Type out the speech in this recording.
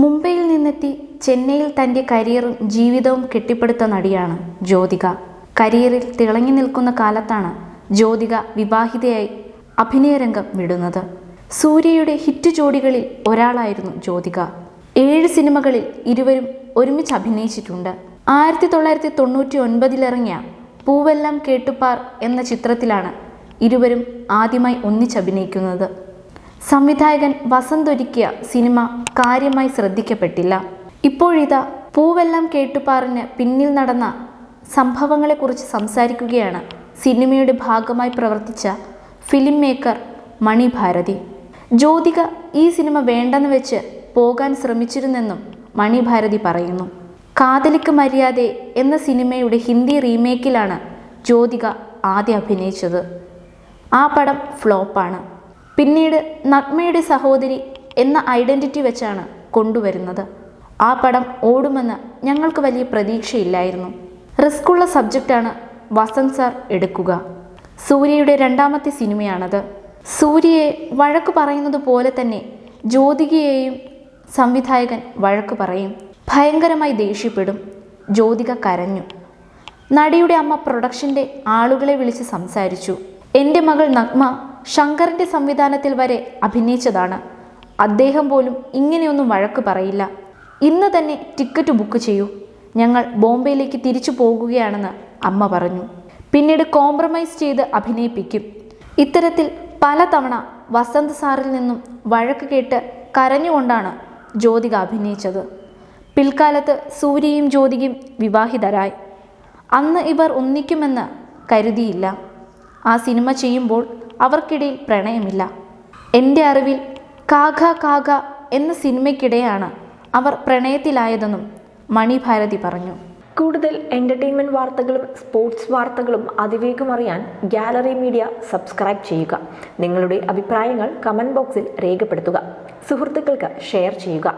മുംബൈയിൽ നിന്നെത്തി ചെന്നൈയിൽ തന്റെ കരിയറും ജീവിതവും കെട്ടിപ്പടുത്ത നടിയാണ് ജ്യോതിക. കരിയറിൽ തിളങ്ങി നിൽക്കുന്ന കാലത്താണ് ജ്യോതിക വിവാഹിതയായി അഭിനയരംഗം വിടുന്നത്. സൂര്യയുടെ ഹിറ്റ് ജോഡികളിൽ ഒരാളായിരുന്നു ജ്യോതിക. ഏഴ് സിനിമകളിൽ ഇരുവരും ഒരുമിച്ച് അഭിനയിച്ചിട്ടുണ്ട്. ആയിരത്തി തൊള്ളായിരത്തി തൊണ്ണൂറ്റി ഒൻപതിലിറങ്ങിയ പൂവെല്ലാം കേട്ടുപാർ എന്ന ചിത്രത്തിലാണ് ഇരുവരും ആദ്യമായി ഒന്നിച്ചഭിനയിക്കുന്നത്. സംവിധായകൻ വസന്ത് ഒരുക്കിയ സിനിമ കാര്യമായി ശ്രദ്ധിക്കപ്പെട്ടില്ല. ഇപ്പോഴിതാ പൂവെല്ലാം കേട്ടുപാറിന് പിന്നിൽ നടന്ന സംഭവങ്ങളെക്കുറിച്ച് സംസാരിക്കുകയാണ് സിനിമയുടെ ഭാഗമായി പ്രവർത്തിച്ച ഫിലിം മേക്കർ മണി ഭാരതി ജ്യോതിക ഈ സിനിമ വേണ്ടെന്ന് വെച്ച് പോകാൻ ശ്രമിച്ചിരുന്നെന്നും മണി ഭാരതി പറയുന്നു. കാതലിക്ക് മര്യാദ എന്ന സിനിമയുടെ ഹിന്ദി റീമേക്കിലാണ് ജ്യോതിക ആദ്യം അഭിനയിച്ചത്. ആ പടം ഫ്ലോപ്പാണ്. പിന്നീട് നഗ്മയുടെ സഹോദരി എന്ന ഐഡന്റിറ്റി വെച്ചാണ് കൊണ്ടുവരുന്നത്. ആ പടം ഓടുമെന്ന് ഞങ്ങൾക്ക് വലിയ പ്രതീക്ഷയില്ലായിരുന്നു. റിസ്ക്കുള്ള സബ്ജക്റ്റാണ് വസന്ത് സാർ എടുക്കുക. സൂര്യയുടെ രണ്ടാമത്തെ സിനിമയാണത്. സൂര്യയെ വഴക്ക് പറയുന്നത് പോലെ തന്നെ ജ്യോതികയെയും സംവിധായകൻ വഴക്ക് പറയും. ഭയങ്കരമായി ദേഷ്യപ്പെടും. ജ്യോതിക കരഞ്ഞു. നടിയുടെ അമ്മ പ്രൊഡക്ഷന്റെ ആളുകളെ വിളിച്ച് സംസാരിച്ചു. എന്റെ മകൾ നഗ്മ ശങ്കറിന്റെ സംവിധാനത്തിൽ വരെ അഭിനയിച്ചതാണ്. അദ്ദേഹം പോലും ഇങ്ങനെയൊന്നും വഴക്ക് പറയില്ല. ഇന്ന് തന്നെ ടിക്കറ്റ് ബുക്ക് ചെയ്യൂ. ഞങ്ങൾ ബോംബെയിലേക്ക് തിരിച്ചു പോകുകയാണെന്ന് അമ്മ പറഞ്ഞു. പിന്നീട് കോംപ്രമൈസ് ചെയ്ത് അഭിനയിപ്പിക്കും. ഇത്തരത്തിൽ പലതവണ വസന്ത് സാറിൽ നിന്നും വഴക്ക് കേട്ട് കരഞ്ഞുകൊണ്ടാണ് ജ്യോതിക അഭിനയിച്ചത്. പിൽക്കാലത്ത് സൂര്യയും ജ്യോതികയും വിവാഹിതരായി. അന്ന് ഇവർ ഒന്നിക്കുമെന്ന് കരുതിയില്ല. ആ സിനിമ ചെയ്യുമ്പോൾ അവർക്കിടയിൽ പ്രണയമില്ല. എന്റെ അറിവിൽ കാഘ കാഘ എന്ന സിനിമയ്ക്കിടെയാണ് അവർ പ്രണയത്തിലായതെന്നും മണി ഭാരതി പറഞ്ഞു. കൂടുതൽ എന്റർടൈൻമെന്റ് വാർത്തകളും സ്പോർട്സ് വാർത്തകളും അതിവേഗം അറിയാൻ ഗാലറി മീഡിയ സബ്സ്ക്രൈബ് ചെയ്യുക. നിങ്ങളുടെ അഭിപ്രായങ്ങൾ കമന്റ് ബോക്സിൽ രേഖപ്പെടുത്തുക. സുഹൃത്തുക്കൾക്ക് ഷെയർ ചെയ്യുക.